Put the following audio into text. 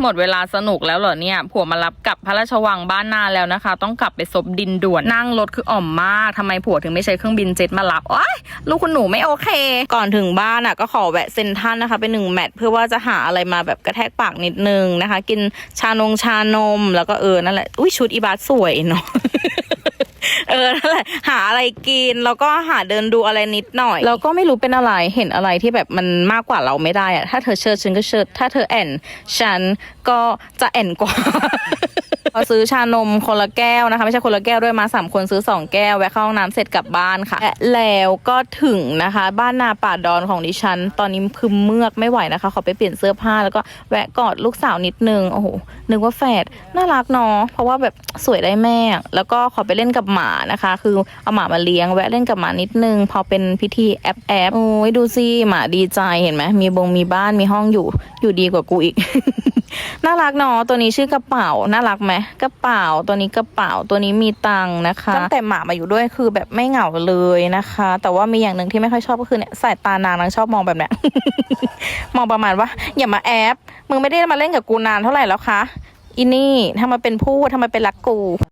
หมดเวลาสนุกแล้วเหรอเนี่ย ผัวมารับกลับพระราชวังบ้านนาแล้วนะคะ ต้องกลับไปซบดินด่วน นั่งรถคืออ่อมมากทำไมผัวถึงไม่ใช้เครื่องบินเจ็ตมารับโอ้ยลูกคุณหนูไม่โอเค ก่อนถึงบ้านอะก็ขอแวะเซ็นทันนะคะเป็นหนึ่งแมทเพื่อว่าจะหาอะไรมาแบบกระแทกปากนิดนึงนะคะ กินชานงชานมแล้วก็เออนั่นแหละอุ้ยชุดอีบาสสวยเนาะ เออนั่นแหละหาอะไรกินแล้วก็หาเดินดูอะไรนิดหน่อย แล้วก็ไม่รู้เป็นอะไรเห็นอะไรที่แบบมันมากกว่าเราไม่ได้อะถ้าเธอเชิดฉันก็เชิดถ้าเธอแอนฉันก็จะแอนกว่า พอซื้อชานมคนละแก้วนะคะ ไม่ใช่คนละแก้วด้วยมาสามคนซื้อสองแก้วแวะเข้าห้องน้ำเสร็จกลับบ้านค่ะและแล้วก็ถึงนะคะ บ้านนาป่าดอนของดิฉัน ตอนนี้คือเมือกไม่ไหวนะคะขอไปเปลี่ยนเสื้อผ้าแล้วก็แวะกอดลูกสาวนิดนึงโอ้โหนึกว่าแฝดน่ารักเนาะเพราะว่าแบบสวยได้แม่ แล้วก็ขอไปเล่นกับหมานะคะ คือเอาหมามาเลี้ยงแวะเล่นกับหมานิดนึง พอเป็นพิธีแอปแอปโอ้ยดูสิหมาดีใจเห็นไหมมีบงมีบ้านมีห้องอยู่อยู่ดีกว่ากูอีก น่ารักเนาะตัวนี้ชื่อกระเป๋าน่ารักไหมกระเป๋าตัวนี้กระเป๋าตัวนี้มีตังนะคะตั้งแต่หมามาอยู่ด้วยคือแบบไม่เหงาเลยนะคะ แต่ว่ามีอย่างหนึ่งที่ไม่ค่อยชอบก็คือเนี่ยสายตานางนางชอบมองแบบเนี้ยมองประมาณว่าอย่ามาแอบมึงไม่ได้มาเล่นกับกูนานเท่าไหร่แล้วคะอินี่ทำไมเป็นผู้ทำไมเป็นรักกู